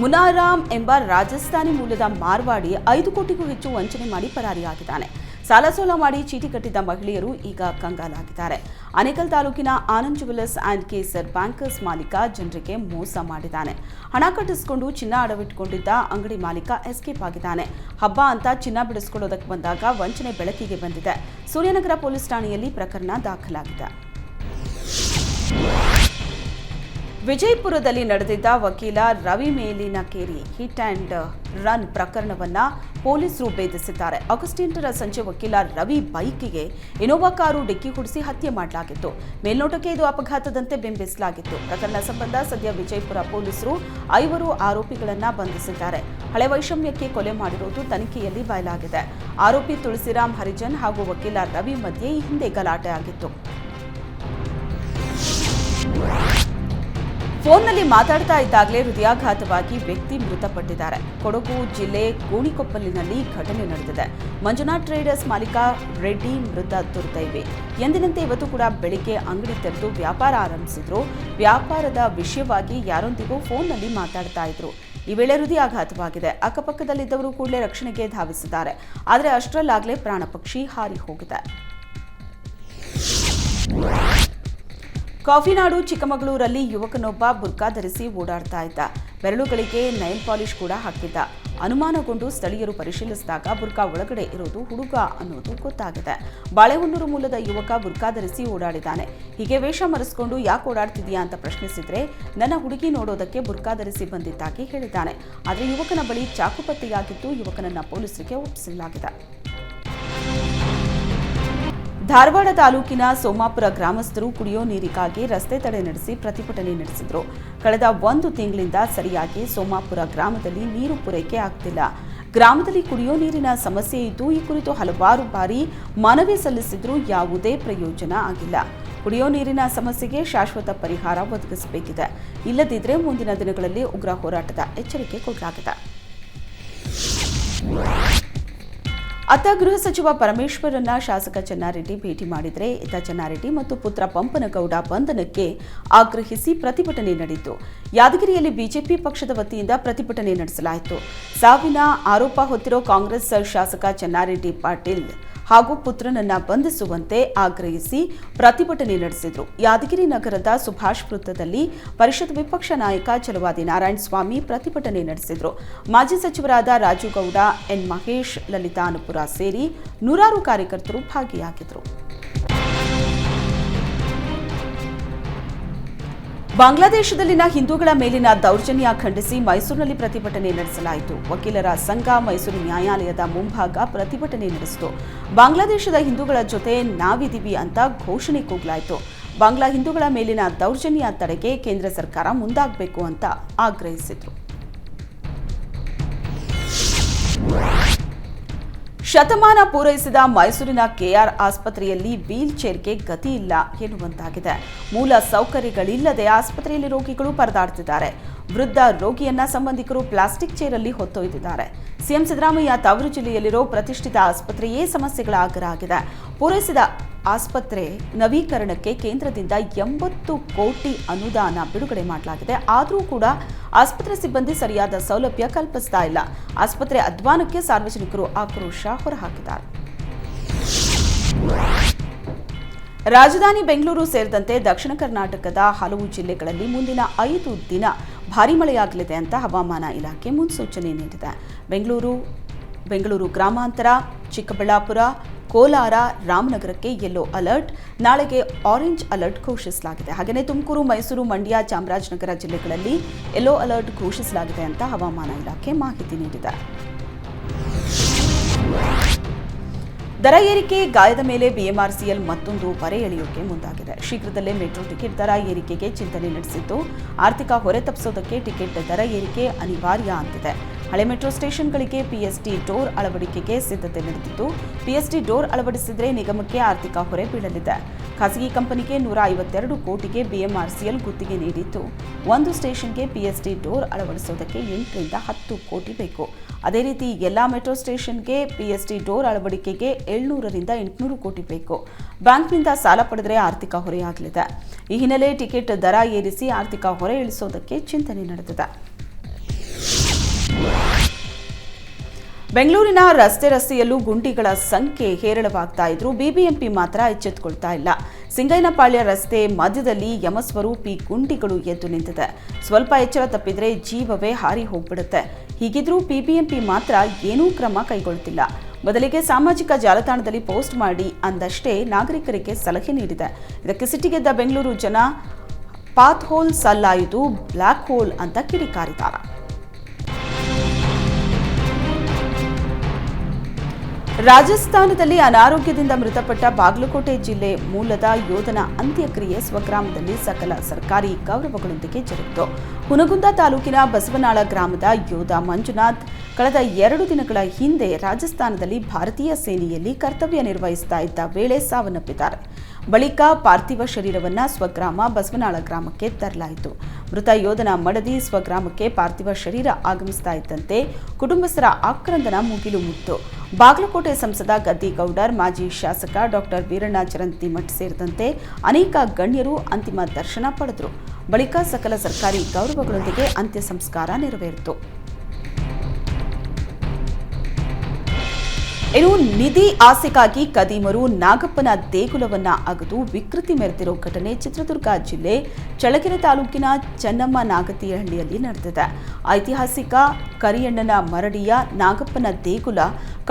ಮುನಾರಾಮ್ ಎಂಬ ರಾಜಸ್ಥಾನಿ ಮೂಲದ ಮಾರ್ವಾಡಿ ಐದು ಕೋಟಿಗೂ ಹೆಚ್ಚು ವಂಚನೆ ಮಾಡಿ ಪರಾರಿಯಾಗಿದ್ದಾನೆ. ಸಾಲ ಸೋಲ ಮಾಡಿ ಚೀಟಿ ಕಟ್ಟಿದ್ದ ಮಹಿಳೆಯರು ಈಗ ಕಂಗಾಲಾಗಿದ್ದಾರೆ. ಅನೇಕಲ್ ತಾಲೂಕಿನ Anand jewellers and Kesar bankers ಮಾಲೀಕ ಜನರಿಗೆ ಮೋಸ ಮಾಡಿದ್ದಾನೆ. ಹಣ ಕಟ್ಟಿಸಿಕೊಂಡು ಚಿನ್ನ ಅಡವಿಟ್ಟುಕೊಂಡಿದ್ದ ಅಂಗಡಿ ಮಾಲೀಕ ಎಸ್ಕೇಪ್ ಆಗಿದ್ದಾನೆ. ಹಬ್ಬ ಅಂತ ಚಿನ್ನ ಬಿಡಿಸ್ಕೊಳ್ಳೋದಕ್ಕೆ ಬಂದಾಗ ವಂಚನೆ ಬೆಳಕಿಗೆ ಬಂದಿದೆ. ಸೂರ್ಯನಗರ ಪೊಲೀಸ್ ಠಾಣೆಯಲ್ಲಿ ಪ್ರಕರಣ ದಾಖಲಾಗಿದೆ. ವಿಜಯಪುರದಲ್ಲಿ ನಡೆದಿದ್ದ ವಕೀಲ ರವಿ ಮೇಲಿನ ಕೇರಿ ಹಿಟ್ ಆ್ಯಂಡ್ ರನ್ ಪ್ರಕರಣವನ್ನ ಪೊಲೀಸರು ಭೇದಿಸಿದ್ದಾರೆ. ಆಗಸ್ಟ್ ಎಂಟರ ಸಂಜೆ ವಕೀಲ ರವಿ ಬೈಕಿಗೆ ಇನೋವಾ ಕಾರು ಡಿಕ್ಕಿ ಹೊಡಿಸಿ ಹತ್ಯೆ ಮಾಡಲಾಗಿತ್ತು. ಮೇಲ್ನೋಟಕ್ಕೆ ಇದು ಅಪಘಾತದಂತೆ ಬಿಂಬಿಸಲಾಗಿತ್ತು ಪ್ರಕರಣ ಸಂಬಂಧ ಸದ್ಯ ವಿಜಯಪುರ ಪೊಲೀಸರು ಐವರು ಆರೋಪಿಗಳನ್ನು ಬಂಧಿಸಿದ್ದಾರೆ. ಹಳೆ ವೈಷಮ್ಯಕ್ಕೆ ಕೊಲೆ ಮಾಡಿರುವುದು ತನಿಖೆಯಲ್ಲಿ ಬಯಲಾಗಿದೆ. ಆರೋಪಿ ತುಳಸಿರಾಮ್ ಹರಿಜನ್ ಹಾಗೂ ವಕೀಲ ರವಿ ಮಧ್ಯೆ ಈ ಹಿಂದೆ ಗಲಾಟೆ ಆಗಿತ್ತು. ಫೋನ್ನಲ್ಲಿ ಮಾತಾಡ್ತಾ ಇದ್ದಾಗಲೇ ಹೃದಯಾಘಾತವಾಗಿ ವ್ಯಕ್ತಿ ಮೃತಪಟ್ಟಿದ್ದಾರೆ. ಕೊಡಗು ಜಿಲ್ಲೆ ಗೋಣಿಕೊಪ್ಪಲಿನಲ್ಲಿ ಘಟನೆ ನಡೆದಿದೆ. ಮಂಜುನಾಥ್ ಟ್ರೇಡರ್ಸ್ ಮಾಲೀಕ ರೆಡ್ಡಿ ಮೃತ ದುರ್ದೈವಿ ಎಂದಿನಂತೆ ಇವತ್ತು ಕೂಡ ಬೆಳಿಗ್ಗೆ ಅಂಗಡಿ ತೆರೆದು ವ್ಯಾಪಾರ ಆರಂಭಿಸಿದ್ರು. ವ್ಯಾಪಾರದ ವಿಷಯವಾಗಿ ಯಾರೊಂದಿಗೂ ಫೋನ್ನಲ್ಲಿ ಮಾತಾಡ್ತಾ ಇದ್ರು. ಈ ವೇಳೆ ಹೃದಯಾಘಾತವಾಗಿದೆ. ಅಕ್ಕಪಕ್ಕದಲ್ಲಿದ್ದವರು ಕೂಡಲೇ ರಕ್ಷಣೆಗೆ ಧಾವಿಸಿದ್ದಾರೆ. ಆದರೆ ಅಷ್ಟರಲ್ಲಾಗಲೇ ಪ್ರಾಣಪಕ್ಷಿ ಹಾರಿ ಹೋಗಿದೆ. ಕಾಫಿನಾಡು ಚಿಕ್ಕಮಗಳೂರಲ್ಲಿ ಯುವಕನೊಬ್ಬ ಬುರ್ಕಾ ಧರಿಸಿ ಓಡಾಡ್ತಾ ಇದ್ದ. ಬೆರಳುಗಳಿಗೆ ನೈಲ್ ಪಾಲಿಶ್ ಕೂಡ ಹಾಕಿದ್ದ. ಅನುಮಾನಗೊಂಡು ಸ್ಥಳೀಯರು ಪರಿಶೀಲಿಸಿದಾಗ ಬುರ್ಕಾ ಒಳಗಡೆ ಇರೋದು ಹುಡುಗ ಅನ್ನೋದು ಗೊತ್ತಾಗಿದೆ. ಬಾಳೆಹೊನ್ನೂರು ಮೂಲದ ಯುವಕ ಬುರ್ಕಾ ಧರಿಸಿ ಓಡಾಡಿದ್ದಾನೆ. ಹೀಗೆ ವೇಷ ಮರೆಸ್ಕೊಂಡು ಯಾಕೆ ಓಡಾಡ್ತಿದ್ಯಾ ಅಂತ ಪ್ರಶ್ನಿಸಿದ್ರೆ, ನನ್ನ ಹುಡುಗಿ ನೋಡೋದಕ್ಕೆ ಬುರ್ಕಾ ಧರಿಸಿ ಬಂದಿದ್ದಾಗಿ ಹೇಳಿದ್ದಾನೆ. ಆದರೆ ಯುವಕನ ಬಳಿ ಚಾಕು ಪತ್ತೆಯಾಗಿದ್ದು ಯುವಕನನ್ನ ಪೊಲೀಸರಿಗೆ ಒಪ್ಪಿಸಲಾಗಿದೆ. ಧಾರವಾಡ ತಾಲೂಕಿನ ಸೋಮಾಪುರ ಗ್ರಾಮಸ್ಥರು ಕುಡಿಯೋ ನೀರಿಗಾಗಿ ರಸ್ತೆ ತಡೆ ನಡೆಸಿ ಪ್ರತಿಭಟನೆ ನಡೆಸಿದರು. ಕಳೆದ ಒಂದು ತಿಂಗಳಿಂದ ಸರಿಯಾಗಿ ಸೋಮಾಪುರ ಗ್ರಾಮದಲ್ಲಿ ನೀರು ಪೂರೈಕೆ ಆಗ್ತಿಲ್ಲ. ಗ್ರಾಮದಲ್ಲಿ ಕುಡಿಯೋ ನೀರಿನ ಸಮಸ್ಯೆ ಇದ್ದು, ಈ ಕುರಿತು ಹಲವಾರು ಬಾರಿ ಮನವಿ ಸಲ್ಲಿಸಿದ್ರೂ ಯಾವುದೇ ಪ್ರಯೋಜನ ಆಗಿಲ್ಲ. ಕುಡಿಯೋ ನೀರಿನ ಸಮಸ್ಯೆಗೆ ಶಾಶ್ವತ ಪರಿಹಾರ ಒದಗಿಸಬೇಕಿದೆ. ಇಲ್ಲದಿದ್ದರೆ ಮುಂದಿನ ದಿನಗಳಲ್ಲಿ ಉಗ್ರ ಹೋರಾಟದ ಎಚ್ಚರಿಕೆ ಕೊಡಲಾಗಿದೆ. ಅತ್ತ ಗೃಹ ಸಚಿವ ಪರಮೇಶ್ವರನ್ನ ಶಾಸಕ ಚೆನ್ನಾರೆಡ್ಡಿ ಭೇಟಿ ಮಾಡಿದರೆ ಇತ ಚೆನ್ನಾರೆಡ್ಡಿ ಮತ್ತು ಪುತ್ರ ಪಂಪನಗೌಡ ಬಂಧನಕ್ಕೆ ಆಗ್ರಹಿಸಿ ಪ್ರತಿಭಟನೆ ನಡೆಯಿತು. ಯಾದಗಿರಿಯಲ್ಲಿ ಬಿಜೆಪಿ ಪಕ್ಷದ ವತಿಯಿಂದ ಪ್ರತಿಭಟನೆ ನಡೆಸಲಾಯಿತು. ಸಾವಿನ ಆರೋಪ ಹೊತ್ತಿರೋ ಕಾಂಗ್ರೆಸ್ ಶಾಸಕ ಚೆನ್ನಾರೆಡ್ಡಿ ಪಾಟೀಲ್ ಹಾಗೂ ಪುತ್ರನನ್ನ ಬಂಧಿಸುವಂತೆ ಆಗ್ರಹಿಸಿ ಪ್ರತಿಭಟನೆ ನಡೆಸಿದರು. ಯಾದಗಿರಿ ನಗರದ ಸುಭಾಷ್ ವೃತ್ತದಲ್ಲಿ ಪರಿಷತ್ ವಿಪಕ್ಷ ನಾಯಕ ಚಲವಾದಿ ನಾರಾಯಣಸ್ವಾಮಿ ಪ್ರತಿಭಟನೆ ನಡೆಸಿದರು. ಮಾಜಿ ಸಚಿವರಾದ ರಾಜುಗೌಡ ಎನ್ ಮಹೇಶ್ ಲಲಿತಾ ಅನುಪುರ ಸೇರಿ ನೂರಾರು ಕಾರ್ಯಕರ್ತರು ಭಾಗಿಯಾಗಿದ್ದರು ಬಾಂಗ್ಲಾದೇಶದಲ್ಲಿನ ಹಿಂದೂಗಳ ಮೇಲಿನ ದೌರ್ಜನ್ಯ ಖಂಡಿಸಿ ಮೈಸೂರಿನಲ್ಲಿ ಪ್ರತಿಭಟನೆ ನಡೆಸಲಾಯಿತು. ವಕೀಲರ ಸಂಘ ಮೈಸೂರು ನ್ಯಾಯಾಲಯದ ಮುಂಭಾಗ ಪ್ರತಿಭಟನೆ ನಡೆಸಿತು. ಬಾಂಗ್ಲಾದೇಶದ ಹಿಂದೂಗಳ ಜೊತೆ ನಾವಿದ್ದೀವಿ ಅಂತ ಘೋಷಣೆ ಕೂಗಲಾಯಿತು. ಬಾಂಗ್ಲಾ ಹಿಂದೂಗಳ ಮೇಲಿನ ದೌರ್ಜನ್ಯ ತಡೆಗೆ ಕೇಂದ್ರ ಸರ್ಕಾರ ಮುಂದಾಗಬೇಕು ಅಂತ ಆಗ್ರಹಿಸಿದ್ರು. ಶತಮಾನ ಪೂರೈಸಿದ ಮೈಸೂರಿನ ಕೆಆರ್ ಆಸ್ಪತ್ರೆಯಲ್ಲಿ ವೀಲ್ ಚೇರ್ಗೆ ಗತಿ ಇಲ್ಲ ಎನ್ನುವಂತಾಗಿದೆ. ಮೂಲ ಸೌಕರ್ಯಗಳಿಲ್ಲದೆ ಆಸ್ಪತ್ರೆಯಲ್ಲಿ ರೋಗಿಗಳು ಪರದಾಡ್ತಿದ್ದಾರೆ. ವೃದ್ಧ ರೋಗಿಯನ್ನ ಸಂಬಂಧಿಕರು ಪ್ಲಾಸ್ಟಿಕ್ ಚೇರಲ್ಲಿ ಹೊತ್ತೊಯ್ದಿದ್ದಾರೆ. ಸಿಎಂ ಸಿದ್ದರಾಮಯ್ಯ ತವರು ಜಿಲ್ಲೆಯಲ್ಲಿರೋ ಪ್ರತಿಷ್ಠಿತ ಆಸ್ಪತ್ರೆಯೇ ಸಮಸ್ಯೆಗಳ ಆಗರ ಆಗಿದೆ ಪೂರೈಸಿದ ಆಸ್ಪತ್ರೆ ನವೀಕರಣಕ್ಕೆ ಕೇಂದ್ರದಿಂದ ಎಂಬತ್ತು ಕೋಟಿ ಅನುದಾನ ಬಿಡುಗಡೆ ಮಾಡಲಾಗಿದೆ. ಆದರೂ ಕೂಡ ಆಸ್ಪತ್ರೆ ಸಿಬ್ಬಂದಿ ಸರಿಯಾದ ಸೌಲಭ್ಯ ಕಲ್ಪಿಸ್ತಾ ಇಲ್ಲ. ಆಸ್ಪತ್ರೆ ಅಧ್ವಾನಕ್ಕೆ ಸಾರ್ವಜನಿಕರು ಆಕ್ರೋಶ ಹೊರಹಾಕಿದ್ದಾರೆ. ರಾಜಧಾನಿ ಬೆಂಗಳೂರು ಸೇರಿದಂತೆ ದಕ್ಷಿಣ ಕರ್ನಾಟಕದ ಹಲವು ಜಿಲ್ಲೆಗಳಲ್ಲಿ ಮುಂದಿನ ಐದು ದಿನ ಭಾರೀ ಮಳೆಯಾಗಲಿದೆ ಅಂತ ಹವಾಮಾನ ಇಲಾಖೆ ಮುನ್ಸೂಚನೆ ನೀಡಿದೆ. ಬೆಂಗಳೂರು ಬೆಂಗಳೂರು ಗ್ರಾಮಾಂತರ, ಚಿಕ್ಕಬಳ್ಳಾಪುರ, ಕೋಲಾರ, ರಾಮನಗರಕ್ಕೆ ಯೆಲ್ಲೋ ಅಲರ್ಟ್ ನಾಳೆಗೆ ಆರೆಂಜ್ ಅಲರ್ಟ್ ಘೋಷಿಸಲಾಗಿದೆ. ಹಾಗೆಯೇ ತುಮಕೂರು, ಮೈಸೂರು, ಮಂಡ್ಯ, ಚಾಮರಾಜನಗರ ಜಿಲ್ಲೆಗಳಲ್ಲಿ ಯೆಲ್ಲೋ ಅಲರ್ಟ್ ಘೋಷಿಸಲಾಗಿದೆ ಅಂತ ಹವಾಮಾನ ಇಲಾಖೆ ಮಾಹಿತಿ ನೀಡಿದೆ. ದರ ಏರಿಕೆ, ಗಾಯದ ಮೇಲೆ ಬಿಎಂಆರ್ಸಿಎಲ್ ಮತ್ತೊಂದು ಬರೆ ಎಳೆಯೋಕೆ ಮುಂದಾಗಿದೆ. ಶೀಘ್ರದಲ್ಲೇ ಮೆಟ್ರೋ ಟಿಕೆಟ್ ದರ ಏರಿಕೆಗೆ ಚಿಂತನೆ ನಡೆಸಿದ್ದು, ಆರ್ಥಿಕ ಹೊರೆ ತಪ್ಪಿಸೋದಕ್ಕೆ ಟಿಕೆಟ್ ದರ ಏರಿಕೆ ಅನಿವಾರ್ಯ ಅಂತಿದೆ. ಹಳೆ ಮೆಟ್ರೋ ಸ್ಟೇಷನ್ಗಳಿಗೆ ಪಿಎಸ್ಟಿ ಡೋರ್ ಅಳವಡಿಕೆಗೆ ಸಿದ್ಧತೆ ನಡೆದಿದ್ದು, ಪಿಎಸ್ಟಿ ಡೋರ್ ಅಳವಡಿಸಿದರೆ ನಿಗಮಕ್ಕೆ ಆರ್ಥಿಕ ಹೊರೆ ಬೀಳಲಿದೆ. ಖಾಸಗಿ ಕಂಪನಿಗೆ ನೂರ ಐವತ್ತೆರಡು ಕೋಟಿಗೆ ಬಿಎಂಆರ್ಸಿಎಲ್ ಗುತ್ತಿಗೆ ನೀಡಿದ್ದು, ಒಂದು ಸ್ಟೇಷನ್ಗೆ ಪಿಎಸ್ಟಿ ಡೋರ್ ಅಳವಡಿಸೋದಕ್ಕೆ ಎಂಟರಿಂದ ಹತ್ತು ಕೋಟಿ ಬೇಕು. ಅದೇ ರೀತಿ ಎಲ್ಲ ಮೆಟ್ರೋ ಸ್ಟೇಷನ್ಗೆ ಪಿಎಸ್ಟಿ ಡೋರ್ ಅಳವಡಿಕೆಗೆ ಏಳ್ನೂರರಿಂದ ಎಂಟುನೂರು ಕೋಟಿ ಬೇಕು. ಬ್ಯಾಂಕ್ನಿಂದ ಸಾಲ ಪಡೆದರೆ ಆರ್ಥಿಕ ಹೊರೆಯಾಗಲಿದೆ ಈ ಹಿನ್ನೆಲೆ ಟಿಕೆಟ್ ದರ ಏರಿಸಿ ಆರ್ಥಿಕ ಹೊರೆ ಇಳಿಸೋದಕ್ಕೆ ಚಿಂತನೆ ನಡೆದಿದೆ. ಬೆಂಗಳೂರಿನ ರಸ್ತೆ ರಸ್ತೆಯಲ್ಲೂ ಗುಂಡಿಗಳ ಸಂಖ್ಯೆ ಹೇರಳವಾಗ್ತಾ ಇದ್ರು ಬಿಬಿಎಂಪಿ ಮಾತ್ರ ಎಚ್ಚೆತ್ತುಕೊಳ್ತಾ ಇಲ್ಲ. ಸಿಂಗೈನಪಾಳ್ಯ ರಸ್ತೆ ಮಧ್ಯದಲ್ಲಿ ಯಮಸ್ವರೂಪಿ ಗುಂಡಿಗಳು ಎದ್ದು ನಿಂತಿದೆ. ಸ್ವಲ್ಪ ಎಚ್ಚರ ತಪ್ಪಿದರೆ ಜೀವವೇ ಹಾರಿ ಹೋಗ್ಬಿಡುತ್ತೆ. ಹೀಗಿದ್ರೂ ಬಿಬಿಎಂಪಿ ಮಾತ್ರ ಏನೂ ಕ್ರಮ ಕೈಗೊಳ್ಳುತ್ತಿಲ್ಲ. ಬದಲಿಗೆ ಸಾಮಾಜಿಕ ಜಾಲತಾಣದಲ್ಲಿ ಪೋಸ್ಟ್ ಮಾಡಿ ಅಂದಷ್ಟೇ ನಾಗರಿಕರಿಗೆ ಸಲಹೆ ನೀಡಿದೆ. ಇದಕ್ಕೆ ಸಿಟ್ಟಿಗೆದ್ದ ಬೆಂಗಳೂರು ಜನ ಪಾತ್ ಹೋಲ್ ಸಲ್ಲಾಯಿತು ಬ್ಲ್ಯಾಕ್ ಹೋಲ್ ಅಂತ ಕಿಡಿಕಾರಿದ್ದಾರೆ. ರಾಜಸ್ಥಾನದಲ್ಲಿ ಅನಾರೋಗ್ಯದಿಂದ ಮೃತಪಟ್ಟ ಬಾಗಲಕೋಟೆ ಜಿಲ್ಲೆ ಮೂಲದ ಯೋಧನ ಅಂತ್ಯಕ್ರಿಯೆ ಸ್ವಗ್ರಾಮದಲ್ಲಿ ಸಕಲ ಸರ್ಕಾರಿ ಗೌರವಗಳೊಂದಿಗೆ ಜರುಗಿತು. ಹುನಗುಂದ ತಾಲೂಕಿನ ಬಸವನಾಳ ಗ್ರಾಮದ ಯೋಧ ಮಂಜುನಾಥ್ ಕಳೆದ ಎರಡು ದಿನಗಳ ಹಿಂದೆ ರಾಜಸ್ಥಾನದಲ್ಲಿ ಭಾರತೀಯ ಸೇನೆಯಲ್ಲಿ ಕರ್ತವ್ಯ ನಿರ್ವಹಿಸ್ತಾ ಇದ್ದ ವೇಳೆ ಸಾವನ್ನಪ್ಪಿದ್ದಾರೆ. ಬಳಿಕ ಪಾರ್ಥಿವ ಶರೀರವನ್ನು ಸ್ವಗ್ರಾಮ ಬಸವನಾಳ ಗ್ರಾಮಕ್ಕೆ ತರಲಾಯಿತು. ಮೃತ ಯೋಧನ ಮಡದಿ ಸ್ವಗ್ರಾಮಕ್ಕೆ ಪಾರ್ಥಿವ ಶರೀರ ಆಗಮಿಸ್ತಾ ಇದ್ದಂತೆ ಕುಟುಂಬಸ್ಥರ ಆಕ್ರಂದನ ಮುಗಿಲು ಮುತ್ತು. ಬಾಗಲಕೋಟೆ ಸಂಸದ ಗದ್ದಿಗೌಡರ್ ಮಾಜಿ ಶಾಸಕ ಡಾಕ್ಟರ್ ವೀರಣ್ಣ ಚರಂತಿಮಠ್ ಸೇರಿದಂತೆ ಅನೇಕ ಗಣ್ಯರು ಅಂತಿಮ ದರ್ಶನ ಪಡೆದರು. ಬಳಿಕ ಸಕಲ ಸರ್ಕಾರಿ ಗೌರವಗಳೊಂದಿಗೆ ಅಂತ್ಯ ಸಂಸ್ಕಾರ ನೆರವೇರಿತು. ಇನ್ನು ನಿಧಿ ಆಸೆಗಾಗಿ ಕದೀಮರು ನಾಗಪ್ಪನ ದೇಗುಲವನ್ನ ಅಗದು ವಿಕೃತಿ ಮೆರೆದಿರೋ ಘಟನೆ ಚಿತ್ರದುರ್ಗ ಜಿಲ್ಲೆ ಚಳ್ಳಕೆರೆ ತಾಲೂಕಿನ ಚನ್ನಮ್ಮ ನಾಗತಿಹಳ್ಳಿಯಲ್ಲಿ ನಡೆದಿದೆ. ಐತಿಹಾಸಿಕ ಕರಿಯಣ್ಣನ ಮರಡಿಯ ನಾಗಪ್ಪನ ದೇಗುಲ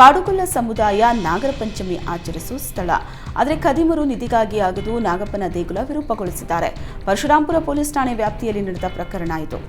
ಕಾಡುಗೊಲ್ಲ ಸಮುದಾಯ ನಾಗರ ಪಂಚಮಿ ಆಚರಿಸುವ ಸ್ಥಳ. ಆದರೆ ಕದಿಮರು ನಿಧಿಗಾಗಿ ಅಗದು ನಾಗಪ್ಪನ ದೇಗುಲ ವಿರೂಪಗೊಳಿಸಿದ್ದಾರೆ. ಪರಶುರಾಂಪುರ ಪೊಲೀಸ್ ಠಾಣೆ ವ್ಯಾಪ್ತಿಯಲ್ಲಿ ನಡೆದ ಪ್ರಕರಣ ಇದು.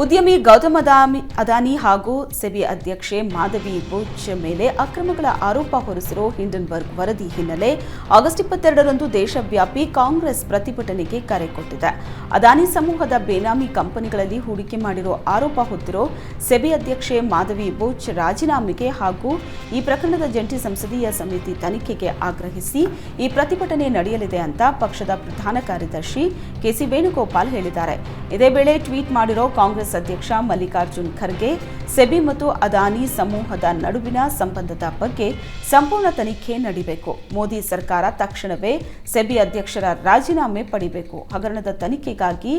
ಉದ್ಯಮಿ ಗೌತಮ್ ಅದಾಮಿ ಅದಾನಿ ಹಾಗೂ ಸೆಬಿ ಅಧ್ಯಕ್ಷೆ ಮಾಧವಿ ಬುಚ್ ಮೇಲೆ ಅಕ್ರಮಗಳ ಆರೋಪ ಹೊರಿಸಿರೋ ಹಿಂಡನ್ಬರ್ಗ್ ವರದಿ ಹಿನ್ನೆಲೆ ಆಗಸ್ಟ್ ಇಪ್ಪತ್ತೆರಡರಂದು ದೇಶವ್ಯಾಪಿ ಕಾಂಗ್ರೆಸ್ ಪ್ರತಿಭಟನೆಗೆ ಕರೆ ಕೊಟ್ಟಿದೆ. ಅದಾನಿ ಸಮೂಹದ ಬೇನಾಮಿ ಕಂಪನಿಗಳಲ್ಲಿ ಹೂಡಿಕೆ ಮಾಡಿರೋ ಆರೋಪ ಹೊತ್ತಿರೋ ಸೆಬಿ ಅಧ್ಯಕ್ಷೆ ಮಾಧವಿ ಬುಚ್ ರಾಜೀನಾಮೆಗೆ ಹಾಗೂ ಈ ಪ್ರಕರಣದ ಜಂಟಿ ಸಂಸದೀಯ ಸಮಿತಿ ತನಿಖೆಗೆ ಆಗ್ರಹಿಸಿ ಈ ಪ್ರತಿಭಟನೆ ನಡೆಯಲಿದೆ ಅಂತ ಪಕ್ಷದ ಪ್ರಧಾನ ಕಾರ್ಯದರ್ಶಿ ಕೆಸಿ ವೇಣುಗೋಪಾಲ್ ಹೇಳಿದ್ದಾರೆ. ಇದೇ ವೇಳೆ ಟ್ವೀಟ್ ಮಾಡಿರೋ ಕಾಂಗ್ರೆಸ್ ಅಧ್ಯಕ್ಷ ಮಲ್ಲಿಕಾರ್ಜುನ್ ಖರ್ಗೆ, ಸೆಬಿ ಮತ್ತು ಅದಾನಿ ಸಮೂಹದ ನಡುವಿನ ಸಂಬಂಧದ ಬಗ್ಗೆ ಸಂಪೂರ್ಣ ತನಿಖೆ ನಡೀಬೇಕು. ಮೋದಿ ಸರ್ಕಾರ ತಕ್ಷಣವೇ ಸೆಬಿ ಅಧ್ಯಕ್ಷರ ರಾಜೀನಾಮೆ ಪಡಿಬೇಕು. ಹಗರಣದ ತನಿಖೆಗಾಗಿ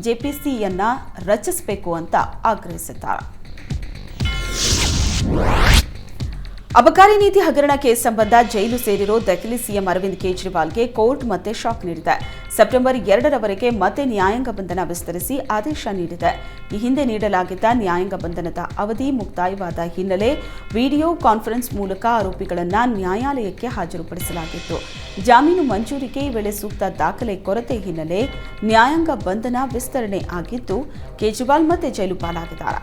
ಜೆಪಿಸಿಯನ್ನ ರಚಿಸಬೇಕು ಅಂತ ಆಗ್ರಹಿಸಿದ್ದಾರೆ. ಅಬಕಾರಿ ನೀತಿ ಹಗರಣ ಕೇಸ್ ಸಂಬಂಧ ಜೈಲು ಸೇರಿರೋ ದೆಹಲಿ ಸಿಎಂ ಅರವಿಂದ್ ಕೇಜ್ರಿವಾಲ್ಗೆ ಕೋರ್ಟ್ ಮತ್ತೆ ಶಾಕ್ ನೀಡಿದೆ. ಸೆಪ್ಟೆಂಬರ್ ಎರಡರವರೆಗೆ ಮತ್ತೆ ನ್ಯಾಯಾಂಗ ಬಂಧನ ವಿಸ್ತರಿಸಿ ಆದೇಶ ನೀಡಿದೆ. ಈ ಹಿಂದೆ ನೀಡಲಾಗಿದ್ದ ನ್ಯಾಯಾಂಗ ಬಂಧನದ ಅವಧಿ ಮುಕ್ತಾಯವಾದ ಹಿನ್ನೆಲೆ ವಿಡಿಯೋ ಕಾನ್ಫರೆನ್ಸ್ ಮೂಲಕ ಆರೋಪಿಗಳನ್ನು ನ್ಯಾಯಾಲಯಕ್ಕೆ ಹಾಜರುಪಡಿಸಲಾಗಿತ್ತು. ಜಾಮೀನು ಮಂಜೂರಿಗೆ ಈ ವೇಳೆ ಸೂಕ್ತ ದಾಖಲೆ ಕೊರತೆ ಹಿನ್ನೆಲೆ ನ್ಯಾಯಾಂಗ ಬಂಧನ ವಿಸ್ತರಣೆ ಆಗಿದ್ದು, ಕೇಜ್ರಿವಾಲ್ ಮತ್ತೆ ಜೈಲು ಪಾಲಾಗಿದ್ದಾರೆ.